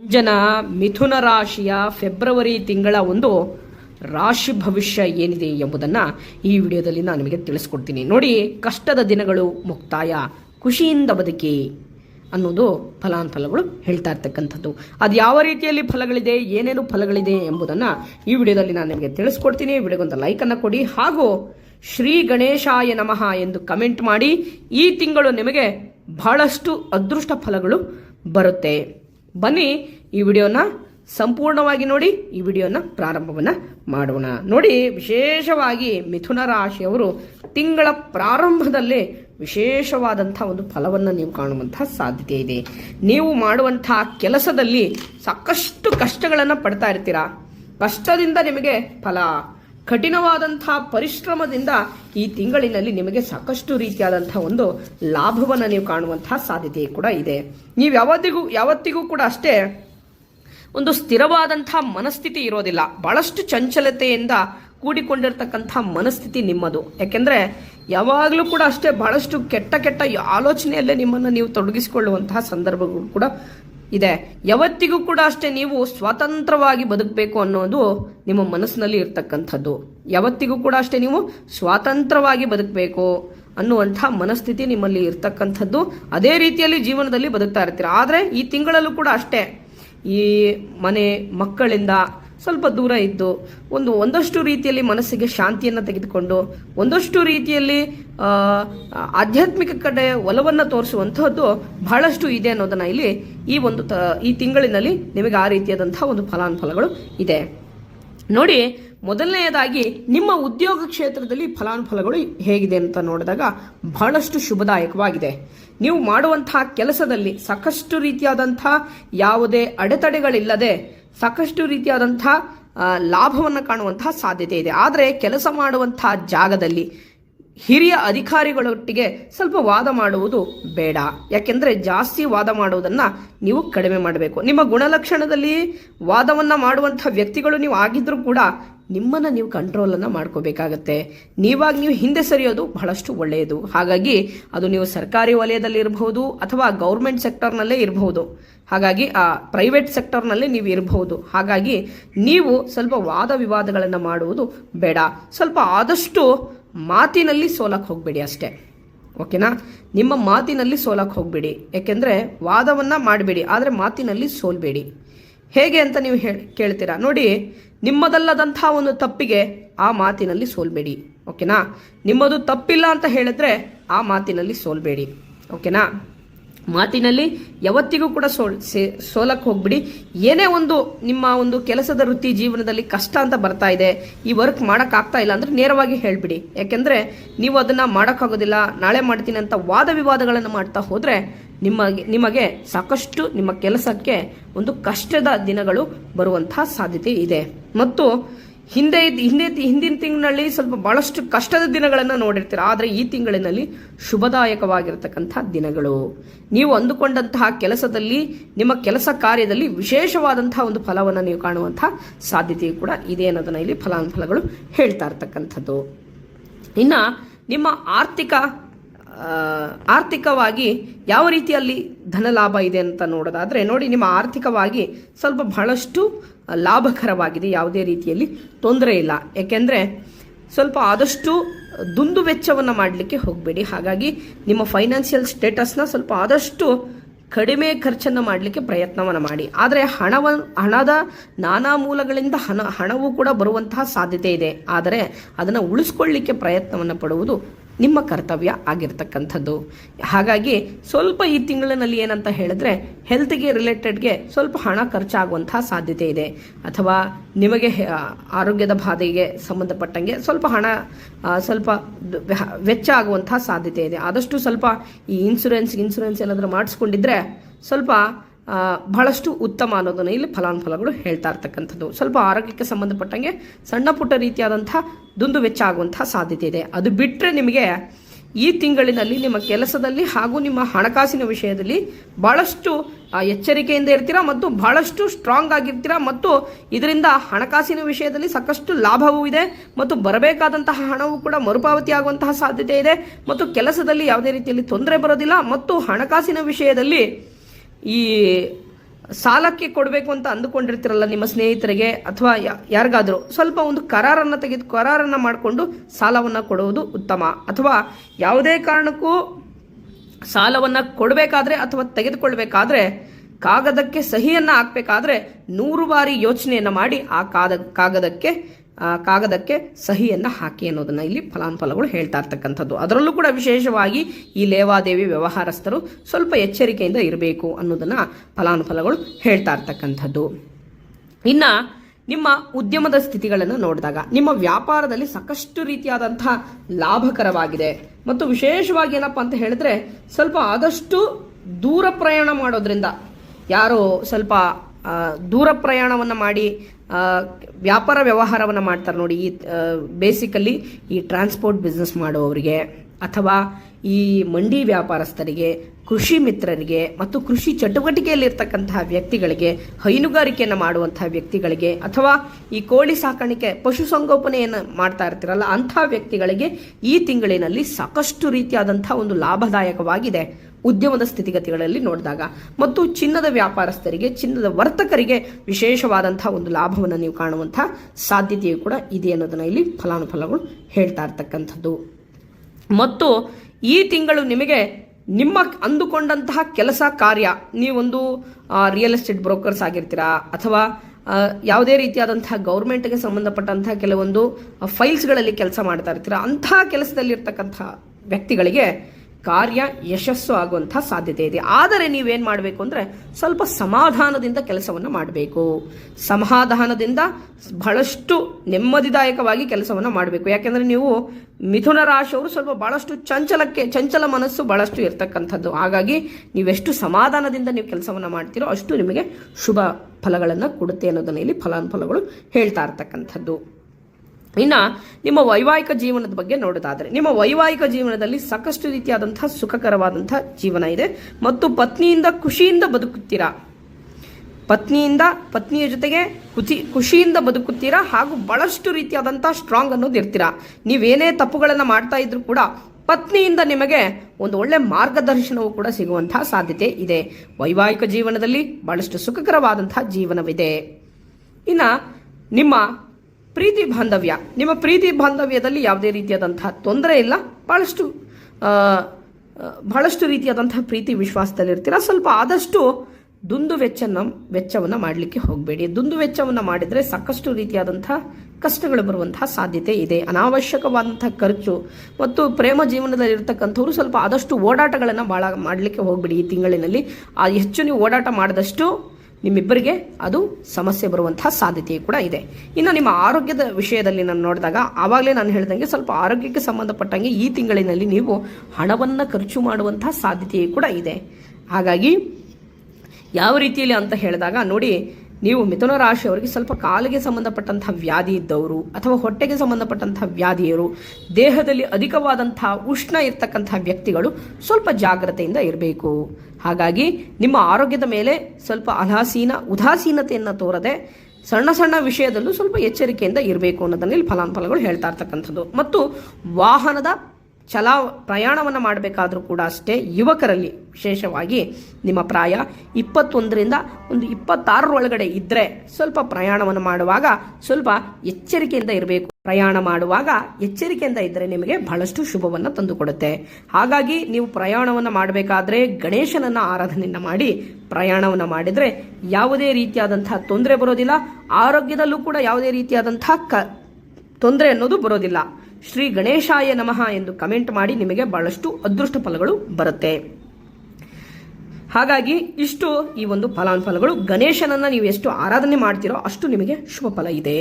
ಜನ ಮಿಥುನ ರಾಶಿಯ ಫೆಬ್ರವರಿ ತಿಂಗಳ ಒಂದು ರಾಶಿ ಭವಿಷ್ಯ ಏನಿದೆ ಎಂಬುದನ್ನು ಈ ವಿಡಿಯೋದಲ್ಲಿ ನಾನು ನಿಮಗೆ ತಿಳಿಸ್ಕೊಡ್ತೀನಿ. ನೋಡಿ, ಕಷ್ಟದ ದಿನಗಳು ಮುಕ್ತಾಯ, ಖುಷಿಯಿಂದ ಬದುಕಿ ಅನ್ನೋದು ಫಲಾನುಫಲಗಳು ಹೇಳ್ತಾ ಇರ್ತಕ್ಕಂಥದ್ದು. ಅದು ಯಾವ ರೀತಿಯಲ್ಲಿ ಫಲಗಳಿದೆ, ಏನೇನು ಫಲಗಳಿದೆ ಎಂಬುದನ್ನು ಈ ವಿಡಿಯೋದಲ್ಲಿ ನಾನು ನಿಮಗೆ ತಿಳಿಸ್ಕೊಡ್ತೀನಿ. ವಿಡಿಯೋಗೊಂದು ಲೈಕನ್ನು ಕೊಡಿ ಹಾಗೂ ಶ್ರೀ ಗಣೇಶಾಯ ನಮಃ ಎಂದು ಕಮೆಂಟ್ ಮಾಡಿ. ಈ ತಿಂಗಳು ನಿಮಗೆ ಬಹಳಷ್ಟು ಅದೃಷ್ಟ ಫಲಗಳು ಬರುತ್ತೆ. ಬನ್ನಿ ಈ ವಿಡಿಯೋನ ಸಂಪೂರ್ಣವಾಗಿ ನೋಡಿ, ಈ ವಿಡಿಯೋನ ಪ್ರಾರಂಭವನ್ನು ಮಾಡೋಣ. ನೋಡಿ, ವಿಶೇಷವಾಗಿ ಮಿಥುನ ರಾಶಿಯವರು ತಿಂಗಳ ಪ್ರಾರಂಭದಲ್ಲೇ ವಿಶೇಷವಾದಂಥ ಒಂದು ಫಲವನ್ನು ನೀವು ಕಾಣುವಂತಹ ಸಾಧ್ಯತೆ ಇದೆ. ನೀವು ಮಾಡುವಂತಹ ಕೆಲಸದಲ್ಲಿ ಸಾಕಷ್ಟು ಕಷ್ಟಗಳನ್ನು ಪಡ್ತಾ ಇರ್ತೀರಾ? ಕಷ್ಟದಿಂದ ನಿಮಗೆ ಫಲ. ಕಠಿಣವಾದಂತಹ ಪರಿಶ್ರಮದಿಂದ ಈ ತಿಂಗಳಿನಲ್ಲಿ ನಿಮಗೆ ಸಾಕಷ್ಟು ರೀತಿಯಾದಂಥ ಒಂದು ಲಾಭವನ್ನು ನೀವು ಕಾಣುವಂತಹ ಸಾಧ್ಯತೆ ಕೂಡ ಇದೆ. ನೀವು ಯಾವತ್ತಿಗೂ ಯಾವತ್ತಿಗೂ ಕೂಡ ಅಷ್ಟೇ ಒಂದು ಸ್ಥಿರವಾದಂಥ ಮನಸ್ಥಿತಿ ಇರೋದಿಲ್ಲ. ಬಹಳಷ್ಟು ಚಂಚಲತೆಯಿಂದ ಕೂಡಿಕೊಂಡಿರ್ತಕ್ಕಂಥ ಮನಸ್ಥಿತಿ ನಿಮ್ಮದು. ಯಾಕೆಂದರೆ ಯಾವಾಗಲೂ ಕೂಡ ಅಷ್ಟೇ ಬಹಳಷ್ಟು ಕೆಟ್ಟ ಕೆಟ್ಟ ಆಲೋಚನೆಯಲ್ಲೇ ನಿಮ್ಮನ್ನು ನೀವು ತೊಡಗಿಸಿಕೊಳ್ಳುವಂತಹ ಸಂದರ್ಭಗಳು ಕೂಡ ಇದೆ. ಯಾವತ್ತಿಗೂ ಕೂಡ ಅಷ್ಟೇ ನೀವು ಸ್ವತಂತ್ರವಾಗಿ ಬದುಕಬೇಕು ಅನ್ನೋದು ನಿಮ್ಮ ಮನಸ್ಸಿನಲ್ಲಿ ಇರ್ತಕ್ಕಂಥದ್ದು. ಯಾವತ್ತಿಗೂ ಕೂಡ ಅಷ್ಟೇ ನೀವು ಸ್ವಾತಂತ್ರ್ಯವಾಗಿ ಬದುಕಬೇಕು ಅನ್ನುವಂಥ ಮನಸ್ಥಿತಿ ನಿಮ್ಮಲ್ಲಿ ಇರ್ತಕ್ಕಂಥದ್ದು. ಅದೇ ರೀತಿಯಲ್ಲಿ ಜೀವನದಲ್ಲಿ ಬದುಕ್ತಾ ಇರ್ತೀರ. ಆದರೆ ಈ ತಿಂಗಳಲ್ಲೂ ಕೂಡ ಅಷ್ಟೇ. ಈ ಮನೆ, ಮಕ್ಕಳಿಂದ ಸ್ವಲ್ಪ ದೂರ ಇದ್ದು ಒಂದು ಒಂದಷ್ಟು ರೀತಿಯಲ್ಲಿ ಮನಸ್ಸಿಗೆ ಶಾಂತಿಯನ್ನು ತೆಗೆದುಕೊಂಡು, ಒಂದಷ್ಟು ರೀತಿಯಲ್ಲಿ ಆಧ್ಯಾತ್ಮಿಕ ಕಡೆ ಒಲವನ್ನು ತೋರಿಸುವಂಥದ್ದು ಬಹಳಷ್ಟು ಇದೆ ಅನ್ನೋದನ್ನು ಇಲ್ಲಿ ಈ ಒಂದು ತ, ಈ ತಿಂಗಳಿನಲ್ಲಿ ನಿಮಗೆ ಆ ರೀತಿಯಾದಂತಹ ಒಂದು ಫಲಾನುಫಲಗಳು ಇದೆ. ನೋಡಿ, ಮೊದಲನೆಯದಾಗಿ ನಿಮ್ಮ ಉದ್ಯೋಗ ಕ್ಷೇತ್ರದಲ್ಲಿ ಫಲಾನುಫಲಗಳು ಹೇಗಿದೆ ಅಂತ ನೋಡಿದಾಗ ಬಹಳಷ್ಟು ಶುಭದಾಯಕವಾಗಿದೆ. ನೀವು ಮಾಡುವಂತಹ ಕೆಲಸದಲ್ಲಿ ಸಾಕಷ್ಟು ರೀತಿಯಾದಂತಹ ಯಾವುದೇ ಅಡೆತಡೆಗಳಿಲ್ಲದೆ ಸಾಕಷ್ಟು ರೀತಿಯಾದಂಥ ಲಾಭವನ್ನು ಕಾಣುವಂತಹ ಸಾಧ್ಯತೆ ಇದೆ. ಆದರೆ ಕೆಲಸ ಮಾಡುವಂತಹ ಜಾಗದಲ್ಲಿ ಹಿರಿಯ ಅಧಿಕಾರಿಗಳೊಟ್ಟಿಗೆ ಸ್ವಲ್ಪ ವಾದ ಮಾಡುವುದು ಬೇಡ. ಯಾಕೆಂದರೆ ಜಾಸ್ತಿ ವಾದ ಮಾಡುವುದನ್ನು ನೀವು ಕಡಿಮೆ ಮಾಡಬೇಕು. ನಿಮ್ಮ ಗುಣಲಕ್ಷಣದಲ್ಲಿ ವಾದವನ್ನು ಮಾಡುವಂಥ ವ್ಯಕ್ತಿಗಳು ನೀವು ಆಗಿದ್ದರೂ ಕೂಡ ನಿಮ್ಮನ್ನು ನೀವು ಕಂಟ್ರೋಲನ್ನು ಮಾಡ್ಕೋಬೇಕಾಗತ್ತೆ. ನೀವಾಗಿ ನೀವು ಹಿಂದೆ ಸರಿಯೋದು ಬಹಳಷ್ಟು ಒಳ್ಳೆಯದು. ಹಾಗಾಗಿ ಅದು ನೀವು ಸರ್ಕಾರಿ ವಲಯದಲ್ಲಿ ಇರಬಹುದು ಅಥವಾ ಗೌರ್ಮೆಂಟ್ ಸೆಕ್ಟರ್ನಲ್ಲೇ ಇರಬಹುದು. ಹಾಗಾಗಿ ಆ ಪ್ರೈವೇಟ್ ಸೆಕ್ಟರ್ನಲ್ಲಿ ನೀವು ಇರಬಹುದು. ಹಾಗಾಗಿ ನೀವು ಸ್ವಲ್ಪ ವಾದ ವಿವಾದಗಳನ್ನು ಮಾಡುವುದು ಬೇಡ. ಸ್ವಲ್ಪ ಆದಷ್ಟು ಮಾತಿನಲ್ಲಿ ಸೋಲಕ್ಕೆ ಹೋಗಬೇಡಿ ಅಷ್ಟೇ. ಓಕೆನಾ ನಿಮ್ಮ ಮಾತಿನಲ್ಲಿ ಸೋಲಕ್ಕೆ ಹೋಗಬೇಡಿ. ಯಾಕೆಂದರೆ ವಾದವನ್ನು ಮಾಡಬೇಡಿ, ಆದರೆ ಮಾತಿನಲ್ಲಿ ಸೋಲ್ಬೇಡಿ. ಹೇಗೆ ಅಂತ ನೀವು ಹೇಳಿ, ಕೇಳ್ತೀರಾ? ನೋಡಿ, ನಿಮ್ಮದಲ್ಲದಂಥ ಒಂದು ತಪ್ಪಿಗೆ ಆ ಮಾತಿನಲ್ಲಿ ಸೋಲ್ಬೇಡಿ. ಓಕೆನಾ ನಿಮ್ಮದು ತಪ್ಪಿಲ್ಲ ಅಂತ ಹೇಳಿದ್ರೆ ಆ ಮಾತಿನಲ್ಲಿ ಸೋಲ್ಬೇಡಿ. ಓಕೆನಾ ಮಾತಿನಲ್ಲಿ ಯಾವತ್ತಿಗೂ ಕೂಡ ಸೋಲ್ ಸೋಲಕ್ಕೆ ಹೋಗ್ಬಿಡಿ. ಏನೇ ಒಂದು ನಿಮ್ಮ ಒಂದು ಕೆಲಸದ ವೃತ್ತಿ ಜೀವನದಲ್ಲಿ ಕಷ್ಟ ಅಂತ ಬರ್ತಾ ಇದೆ, ಈ ವರ್ಕ್ ಮಾಡೋಕ್ಕಾಗ್ತಾ ಇಲ್ಲ ಅಂದರೆ ನೇರವಾಗಿ ಹೇಳಿಬಿಡಿ. ಯಾಕೆಂದರೆ ನೀವು ಅದನ್ನು ಮಾಡೋಕ್ಕಾಗೋದಿಲ್ಲ, ನಾಳೆ ಮಾಡ್ತೀನಿ ಅಂತ ವಾದ ವಿವಾದಗಳನ್ನು ಮಾಡ್ತಾ ಹೋದರೆ ನಿಮಗೆ ನಿಮಗೆ ಸಾಕಷ್ಟು ನಿಮ್ಮ ಕೆಲಸಕ್ಕೆ ಒಂದು ಕಷ್ಟದ ದಿನಗಳು ಬರುವಂತಹ ಸಾಧ್ಯತೆ ಇದೆ. ಮತ್ತು ಹಿಂದೆ ಹಿಂದೆ ಹಿಂದಿನ ತಿಂಗಳಲ್ಲಿ ಸ್ವಲ್ಪ ಬಹಳಷ್ಟು ಕಷ್ಟದ ದಿನಗಳನ್ನು ನೋಡಿರ್ತೀರ. ಆದರೆ ಈ ತಿಂಗಳಿನಲ್ಲಿ ಶುಭದಾಯಕವಾಗಿರತಕ್ಕಂಥ ದಿನಗಳು. ನೀವು ಅಂದುಕೊಂಡಂತಹ ಕೆಲಸದಲ್ಲಿ, ನಿಮ್ಮ ಕೆಲಸ ಕಾರ್ಯದಲ್ಲಿ ವಿಶೇಷವಾದಂತಹ ಒಂದು ಫಲವನ್ನು ನೀವು ಕಾಣುವಂತಹ ಸಾಧ್ಯತೆಯು ಕೂಡ ಇದೆ ಅನ್ನೋದನ್ನ ಇಲ್ಲಿ ಫಲಾನುಫಲಗಳು ಹೇಳ್ತಾ ಇರ್ತಕ್ಕಂಥದ್ದು. ಇನ್ನು ನಿಮ್ಮ ಆರ್ಥಿಕ ಆರ್ಥಿಕವಾಗಿ ಯಾವ ರೀತಿಯಲ್ಲಿ ಧನ ಲಾಭ ಇದೆ ಅಂತ ನೋಡೋದಾದರೆ ನೋಡಿ, ನಿಮ್ಮ ಆರ್ಥಿಕವಾಗಿ ಸ್ವಲ್ಪ ಬಹಳಷ್ಟು ಲಾಭಕರವಾಗಿದೆ, ಯಾವುದೇ ರೀತಿಯಲ್ಲಿ ತೊಂದರೆ ಇಲ್ಲ. ಏಕೆಂದರೆ ಸ್ವಲ್ಪ ಆದಷ್ಟು ದುಂದು ವೆಚ್ಚವನ್ನು ಮಾಡಲಿಕ್ಕೆ ಹೋಗಬೇಡಿ. ಹಾಗಾಗಿ ನಿಮ್ಮ ಫೈನಾನ್ಷಿಯಲ್ ಸ್ಟೇಟಸ್ನ ಸ್ವಲ್ಪ ಆದಷ್ಟು ಕಡಿಮೆ ಖರ್ಚನ್ನು ಮಾಡಲಿಕ್ಕೆ ಪ್ರಯತ್ನವನ್ನು ಮಾಡಿ. ಆದರೆ ಹಣವ, ಹಣದ ನಾನಾ ಮೂಲಗಳಿಂದ ಹಣ, ಹಣವು ಕೂಡ ಬರುವಂತಹ ಸಾಧ್ಯತೆ ಇದೆ. ಆದರೆ ಅದನ್ನು ಉಳಿಸ್ಕೊಳ್ಳಿಕ್ಕೆ ಪ್ರಯತ್ನವನ್ನು ಪಡುವುದು ನಿಮ್ಮ ಕರ್ತವ್ಯ ಆಗಿರ್ತಕ್ಕಂಥದ್ದು. ಹಾಗಾಗಿ ಸ್ವಲ್ಪ ಈ ತಿಂಗಳಿನಲ್ಲಿ ಏನಂತ ಹೇಳಿದ್ರೆ ಹೆಲ್ತ್ಗೆ ರಿಲೇಟೆಡ್ಗೆ ಸ್ವಲ್ಪ ಹಣ ಖರ್ಚಾಗುವಂತಹ ಸಾಧ್ಯತೆ ಇದೆ. ಅಥವಾ ನಿಮಗೆ ಆರೋಗ್ಯದ ಬಾಧೆಗೆ ಸಂಬಂಧಪಟ್ಟಂಗೆ ಸ್ವಲ್ಪ ಹಣ ಸ್ವಲ್ಪ ವೆಚ್ಚ ಆಗುವಂತಹ ಸಾಧ್ಯತೆ ಇದೆ. ಆದಷ್ಟು ಸ್ವಲ್ಪ ಈ ಇನ್ಸುರೆನ್ಸ್ ಇನ್ಸುರೆನ್ಸ್ ಏನಾದರೂ ಮಾಡಿಸ್ಕೊಂಡಿದ್ರೆ ಸ್ವಲ್ಪ ಬಹಳಷ್ಟು ಉತ್ತಮ ಅನ್ನೋದನ್ನು ಇಲ್ಲಿ ಫಲಾನುಫಲಗಳು ಹೇಳ್ತಾ ಇರ್ತಕ್ಕಂಥದ್ದು. ಸ್ವಲ್ಪ ಆರೋಗ್ಯಕ್ಕೆ ಸಂಬಂಧಪಟ್ಟಂಗೆ ಸಣ್ಣ ಪುಟ್ಟ ರೀತಿಯಾದಂಥ ದುಂದು ವೆಚ್ಚ ಆಗುವಂತಹ ಸಾಧ್ಯತೆ ಇದೆ. ಅದು ಬಿಟ್ಟರೆ ನಿಮಗೆ ಈ ತಿಂಗಳಿನಲ್ಲಿ ನಿಮ್ಮ ಕೆಲಸದಲ್ಲಿ ಹಾಗೂ ನಿಮ್ಮ ಹಣಕಾಸಿನ ವಿಷಯದಲ್ಲಿ ಬಹಳಷ್ಟು ಎಚ್ಚರಿಕೆಯಿಂದ ಇರ್ತೀರಾ ಮತ್ತು ಬಹಳಷ್ಟು ಸ್ಟ್ರಾಂಗ್ ಆಗಿರ್ತೀರಾ ಮತ್ತು ಇದರಿಂದ ಹಣಕಾಸಿನ ವಿಷಯದಲ್ಲಿ ಸಾಕಷ್ಟು ಲಾಭವೂ ಇದೆ ಮತ್ತು ಬರಬೇಕಾದಂತಹ ಹಣವು ಕೂಡ ಮರುಪಾವತಿ ಆಗುವಂತಹ ಸಾಧ್ಯತೆ ಇದೆ ಮತ್ತು ಕೆಲಸದಲ್ಲಿ ಯಾವುದೇ ರೀತಿಯಲ್ಲಿ ತೊಂದರೆ ಬರೋದಿಲ್ಲ ಮತ್ತು ಹಣಕಾಸಿನ ವಿಷಯದಲ್ಲಿ ಈ ಸಾಲಕ್ಕೆ ಕೊಡಬೇಕು ಅಂತ ಅಂದುಕೊಂಡಿರ್ತಿರಲ್ಲ ನಿಮ್ಮ ಸ್ನೇಹಿತರಿಗೆ ಅಥವಾ ಯಾರಿಗಾದರೂ ಸ್ವಲ್ಪ ಒಂದು ಕರಾರನ್ನು ತೆಗೆದು, ಕರಾರನ್ನು ಮಾಡಿಕೊಂಡು ಸಾಲವನ್ನು ಕೊಡುವುದು ಉತ್ತಮ. ಅಥವಾ ಯಾವುದೇ ಕಾರಣಕ್ಕೂ ಸಾಲವನ್ನು ಕೊಡಬೇಕಾದ್ರೆ ಅಥವಾ ತೆಗೆದುಕೊಳ್ಬೇಕಾದ್ರೆ ಕಾಗದಕ್ಕೆ ಸಹಿಯನ್ನು ಹಾಕಬೇಕಾದ್ರೆ ನೂರು ಬಾರಿ ಯೋಚನೆಯನ್ನು ಮಾಡಿ ಆ ಕಾದ, ಕಾಗದಕ್ಕೆ ಕಾಗದಕ್ಕೆ ಸಹಿಯನ್ನು ಹಾಕಿ ಅನ್ನೋದನ್ನು ಇಲ್ಲಿ ಫಲಾನುಫಲಗಳು ಹೇಳ್ತಾ ಇರ್ತಕ್ಕಂಥದ್ದು. ಅದರಲ್ಲೂ ಕೂಡ ವಿಶೇಷವಾಗಿ ಈ ಲೇವಾದೇವಿ ವ್ಯವಹಾರಸ್ಥರು ಸ್ವಲ್ಪ ಎಚ್ಚರಿಕೆಯಿಂದ ಇರಬೇಕು ಅನ್ನೋದನ್ನು ಫಲಾನುಫಲಗಳು ಹೇಳ್ತಾ ಇರ್ತಕ್ಕಂಥದ್ದು. ಇನ್ನು ನಿಮ್ಮ ಉದ್ಯಮದ ಸ್ಥಿತಿಗಳನ್ನು ನೋಡಿದಾಗ ನಿಮ್ಮ ವ್ಯಾಪಾರದಲ್ಲಿ ಸಾಕಷ್ಟು ರೀತಿಯಾದಂತಹ ಲಾಭಕರವಾಗಿದೆ. ಮತ್ತು ವಿಶೇಷವಾಗಿ ಏನಪ್ಪ ಅಂತ ಹೇಳಿದ್ರೆ ಸ್ವಲ್ಪ ಆದಷ್ಟು ದೂರ ಪ್ರಯಾಣ ಮಾಡೋದ್ರಿಂದ ಯಾರು ಸ್ವಲ್ಪ ದೂರ ಪ್ರಯಾಣವನ್ನು ಮಾಡಿ ವ್ಯಾಪಾರ ವ್ಯವಹಾರವನ್ನು ಮಾಡ್ತಾರೆ ನೋಡಿ ಈ ಬೇಸಿಕಲಿ ಈ ಟ್ರಾನ್ಸ್ಪೋರ್ಟ್ ಬಿಸ್ನೆಸ್ ಮಾಡುವವರಿಗೆ ಅಥವಾ ಈ ಮಂಡಿ ವ್ಯಾಪಾರಸ್ಥರಿಗೆ ಕೃಷಿ ಮಿತ್ರರಿಗೆ ಮತ್ತು ಕೃಷಿ ಚಟುವಟಿಕೆಯಲ್ಲಿರ್ತಕ್ಕಂತಹ ವ್ಯಕ್ತಿಗಳಿಗೆ, ಹೈನುಗಾರಿಕೆಯನ್ನು ಮಾಡುವಂತಹ ವ್ಯಕ್ತಿಗಳಿಗೆ ಅಥವಾ ಈ ಕೋಳಿ ಸಾಕಾಣಿಕೆ ಪಶುಸಂಗೋಪನೆಯನ್ನು ಮಾಡ್ತಾ ಇರ್ತೀರಲ್ಲ, ಅಂಥ ವ್ಯಕ್ತಿಗಳಿಗೆ ಈ ತಿಂಗಳಿನಲ್ಲಿ ಸಾಕಷ್ಟು ರೀತಿಯಾದಂಥ ಒಂದು ಲಾಭದಾಯಕವಾಗಿದೆ ಉದ್ಯಮದ ಸ್ಥಿತಿಗತಿಗಳಲ್ಲಿ ನೋಡಿದಾಗ. ಮತ್ತು ಚಿನ್ನದ ವ್ಯಾಪಾರಸ್ಥರಿಗೆ, ಚಿನ್ನದ ವರ್ತಕರಿಗೆ ವಿಶೇಷವಾದಂತಹ ಒಂದು ಲಾಭವನ್ನು ನೀವು ಕಾಣುವಂತಹ ಸಾಧ್ಯತೆಯು ಕೂಡ ಇದೆ ಅನ್ನೋದನ್ನ ಇಲ್ಲಿ ಫಲಾನುಫಲಗಳು ಹೇಳ್ತಾ ಇರ್ತಕ್ಕಂಥದ್ದು. ಮತ್ತು ಈ ತಿಂಗಳು ನಿಮಗೆ ನಿಮ್ಮ ಅಂದುಕೊಂಡಂತಹ ಕೆಲಸ ಕಾರ್ಯ, ನೀವೊಂದು ರಿಯಲ್ ಎಸ್ಟೇಟ್ ಬ್ರೋಕರ್ಸ್ ಆಗಿರ್ತೀರಾ? ಅಥವಾ ಯಾವುದೇ ರೀತಿಯಾದಂತಹ ಗೌರ್ಮೆಂಟ್ಗೆ ಸಂಬಂಧಪಟ್ಟಂತಹ ಕೆಲವೊಂದು ಫೈಲ್ಸ್ಗಳಲ್ಲಿ ಕೆಲಸ ಮಾಡ್ತಾ ಇರ್ತೀರಾ? ಅಂತಹ ಕೆಲಸದಲ್ಲಿರ್ತಕ್ಕಂಥ ವ್ಯಕ್ತಿಗಳಿಗೆ ಕಾರ್ಯ ಯಶಸ್ಸು ಆಗುವಂಥ ಸಾಧ್ಯತೆ ಇದೆ. ಆದರೆ ನೀವೇನು ಮಾಡಬೇಕು ಅಂದರೆ ಸ್ವಲ್ಪ ಸಮಾಧಾನದಿಂದ ಕೆಲಸವನ್ನು ಮಾಡಬೇಕು. ಸಮಾಧಾನದಿಂದ ಬಹಳಷ್ಟು ನೆಮ್ಮದಿದಾಯಕವಾಗಿ ಕೆಲಸವನ್ನು ಮಾಡಬೇಕು. ಯಾಕೆಂದರೆ ನೀವು ಮಿಥುನ ರಾಶಿಯವರು ಸ್ವಲ್ಪ ಬಹಳಷ್ಟು ಚಂಚಲಕ್ಕೆ, ಚಂಚಲ ಮನಸ್ಸು ಬಹಳಷ್ಟು ಇರ್ತಕ್ಕಂಥದ್ದು. ಹಾಗಾಗಿ ನೀವೆಷ್ಟು ಸಮಾಧಾನದಿಂದ ನೀವು ಕೆಲಸವನ್ನು ಮಾಡ್ತೀರೋ ಅಷ್ಟು ನಿಮಗೆ ಶುಭ ಫಲಗಳನ್ನು ಕೊಡುತ್ತೆ ಅನ್ನೋದನ್ನ ಇಲ್ಲಿ ಫಲಾನುಫಲಗಳು ಹೇಳ್ತಾ ಇರ್ತಕ್ಕಂಥದ್ದು. ಇನ್ನು ನಿಮ್ಮ ವೈವಾಹಿಕ ಜೀವನದ ಬಗ್ಗೆ ನೋಡೋದಾದರೆ, ನಿಮ್ಮ ವೈವಾಹಿಕ ಜೀವನದಲ್ಲಿ ಸಾಕಷ್ಟು ರೀತಿಯಾದಂತಹ ಸುಖಕರವಾದಂಥ ಜೀವನ ಇದೆ. ಮತ್ತು ಪತ್ನಿಯಿಂದ ಖುಷಿಯಿಂದ ಬದುಕುತ್ತೀರಾ? ಪತ್ನಿಯಿಂದ, ಪತ್ನಿಯ ಜೊತೆಗೆ ಖುಷಿ ಖುಷಿಯಿಂದ ಬದುಕುತ್ತೀರಾ? ಹಾಗೂ ಬಹಳಷ್ಟು ರೀತಿಯಾದಂಥ ಸ್ಟ್ರಾಂಗ್ ಅನ್ನೋದು ಇರ್ತೀರಾ? ನೀವೇನೇ ತಪ್ಪುಗಳನ್ನು ಮಾಡ್ತಾ ಇದ್ರು ಕೂಡ ಪತ್ನಿಯಿಂದ ನಿಮಗೆ ಒಂದು ಒಳ್ಳೆ ಮಾರ್ಗದರ್ಶನವೂ ಕೂಡ ಸಿಗುವಂತಹ ಸಾಧ್ಯತೆ ಇದೆ. ವೈವಾಹಿಕ ಜೀವನದಲ್ಲಿ ಬಹಳಷ್ಟು ಸುಖಕರವಾದಂತಹ ಜೀವನವಿದೆ. ಇನ್ನು ನಿಮ್ಮ ಪ್ರೀತಿ ಬಾಂಧವ್ಯ. ನಿಮ್ಮ ಪ್ರೀತಿ ಬಾಂಧವ್ಯದಲ್ಲಿ ಯಾವುದೇ ರೀತಿಯಾದಂತಹ ತೊಂದರೆ ಇಲ್ಲ. ಭಾಳಷ್ಟು ಬಹಳಷ್ಟು ರೀತಿಯಾದಂತಹ ಪ್ರೀತಿ ವಿಶ್ವಾಸದಲ್ಲಿರ್ತೀರ ಸ್ವಲ್ಪ ಆದಷ್ಟು ದುಂದು ವೆಚ್ಚನ, ವೆಚ್ಚವನ್ನು ಮಾಡಲಿಕ್ಕೆ ಹೋಗಬೇಡಿ. ದುಂದು ವೆಚ್ಚವನ್ನು ಮಾಡಿದರೆ ಸಾಕಷ್ಟು ರೀತಿಯಾದಂಥ ಕಷ್ಟಗಳು ಬರುವಂತಹ ಸಾಧ್ಯತೆ ಇದೆ. ಅನಾವಶ್ಯಕವಾದಂಥ ಖರ್ಚು ಮತ್ತು ಪ್ರೇಮ ಜೀವನದಲ್ಲಿ ಇರತಕ್ಕಂಥವ್ರು ಸ್ವಲ್ಪ ಆದಷ್ಟು ಓಡಾಟಗಳನ್ನು ಭಾಳ ಮಾಡಲಿಕ್ಕೆ ಹೋಗಬೇಡಿ ಈ ತಿಂಗಳಿನಲ್ಲಿ. ಆ, ಹೆಚ್ಚು ನೀವು ಓಡಾಟ ಮಾಡಿದಷ್ಟು ನಿಮ್ಮಿಬ್ಬರಿಗೆ ಅದು ಸಮಸ್ಯೆ ಬರುವಂತಹ ಸಾಧ್ಯತೆ ಕೂಡ ಇದೆ. ಇನ್ನು ನಿಮ್ಮ ಆರೋಗ್ಯದ ವಿಷಯದಲ್ಲಿ ನಾನು ನೋಡಿದಾಗ, ಆವಾಗಲೇ ನಾನು ಹೇಳ್ದಂಗೆ ಸ್ವಲ್ಪ ಆರೋಗ್ಯಕ್ಕೆ ಸಂಬಂಧಪಟ್ಟಂಗೆ ಈ ತಿಂಗಳಿನಲ್ಲಿ ನೀವು ಹಣವನ್ನು ಖರ್ಚು ಮಾಡುವಂತಹ ಸಾಧ್ಯತೆ ಕೂಡ ಇದೆ. ಹಾಗಾಗಿ ಯಾವ ರೀತಿಯಲ್ಲಿ ಅಂತ ಹೇಳಿದಾಗ, ನೋಡಿ ನೀವು ಮಿಥುನ ರಾಶಿಯವರಿಗೆ ಸ್ವಲ್ಪ ಕಾಲಿಗೆ ಸಂಬಂಧಪಟ್ಟಂತಹ ವ್ಯಾಧಿ ಇದ್ದವರು ಅಥವಾ ಹೊಟ್ಟೆಗೆ ಸಂಬಂಧಪಟ್ಟಂತಹ ವ್ಯಾಧಿಯರು, ದೇಹದಲ್ಲಿ ಅಧಿಕವಾದಂತಹ ಉಷ್ಣ ಇರ್ತಕ್ಕಂತಹ ವ್ಯಕ್ತಿಗಳು ಸ್ವಲ್ಪ ಜಾಗ್ರತೆಯಿಂದ ಇರಬೇಕು. ಹಾಗಾಗಿ ನಿಮ್ಮ ಆರೋಗ್ಯದ ಮೇಲೆ ಸ್ವಲ್ಪ ಅನಾಸೀನ ಉದಾಸೀನತೆಯನ್ನು ತೋರದೆ ಸಣ್ಣ ಸಣ್ಣ ವಿಷಯದಲ್ಲೂ ಸ್ವಲ್ಪ ಎಚ್ಚರಿಕೆಯಿಂದ ಇರಬೇಕು ಅನ್ನೋದನ್ನ ಇಲ್ಲಿ ಫಲಾನುಫಲಗಳು ಹೇಳ್ತಾ ಇರ್ತಕ್ಕಂಥದ್ದು. ಮತ್ತು ವಾಹನದ ಚಲಾ ಪ್ರಯಾಣವನ್ನು ಮಾಡಬೇಕಾದರೂ ಕೂಡ ಅಷ್ಟೇ ಯುವಕರಲ್ಲಿ ವಿಶೇಷವಾಗಿ ನಿಮ್ಮ ಪ್ರಾಯ ಇಪ್ಪತ್ತೊಂದರಿಂದ ಒಂದು ಇಪ್ಪತ್ತಾರರೊಳಗಡೆ ಇದ್ದರೆ ಸ್ವಲ್ಪ ಪ್ರಯಾಣವನ್ನು ಮಾಡುವಾಗ ಸ್ವಲ್ಪ ಎಚ್ಚರಿಕೆಯಿಂದ ಇರಬೇಕು. ಪ್ರಯಾಣ ಮಾಡುವಾಗ ಎಚ್ಚರಿಕೆಯಿಂದ ಇದ್ದರೆ ನಿಮಗೆ ಬಹಳಷ್ಟು ಶುಭವನ್ನು ತಂದುಕೊಡುತ್ತೆ. ಹಾಗಾಗಿ ನೀವು ಪ್ರಯಾಣವನ್ನು ಮಾಡಬೇಕಾದ್ರೆ ಗಣೇಶನನ್ನು ಆರಾಧನೆಯನ್ನು ಮಾಡಿ ಪ್ರಯಾಣವನ್ನು ಮಾಡಿದರೆ ಯಾವುದೇ ರೀತಿಯಾದಂತಹ ತೊಂದರೆ ಬರೋದಿಲ್ಲ. ಆರೋಗ್ಯದಲ್ಲೂ ಕೂಡ ಯಾವುದೇ ರೀತಿಯಾದಂತಹ ಕ ತೊಂದರೆ ಅನ್ನೋದು ಬರೋದಿಲ್ಲ. ಶ್ರೀ ಗಣೇಶಾಯ ನಮಃ ಎಂದು ಕಮೆಂಟ್ ಮಾಡಿ ನಿಮಗೆ ಬಹಳಷ್ಟು ಅದೃಷ್ಟ ಫಲಗಳು ಬರುತ್ತೆ. ಹಾಗಾಗಿ ಇಷ್ಟು ಈ ಒಂದು ಫಲಾನುಫಲಗಳು ಗಣೇಶನನ್ನ ನೀವು ಎಷ್ಟು ಆರಾಧನೆ ಮಾಡ್ತೀರೋ ಅಷ್ಟು ನಿಮಗೆ ಶುಭ ಫಲ ಇದೆ.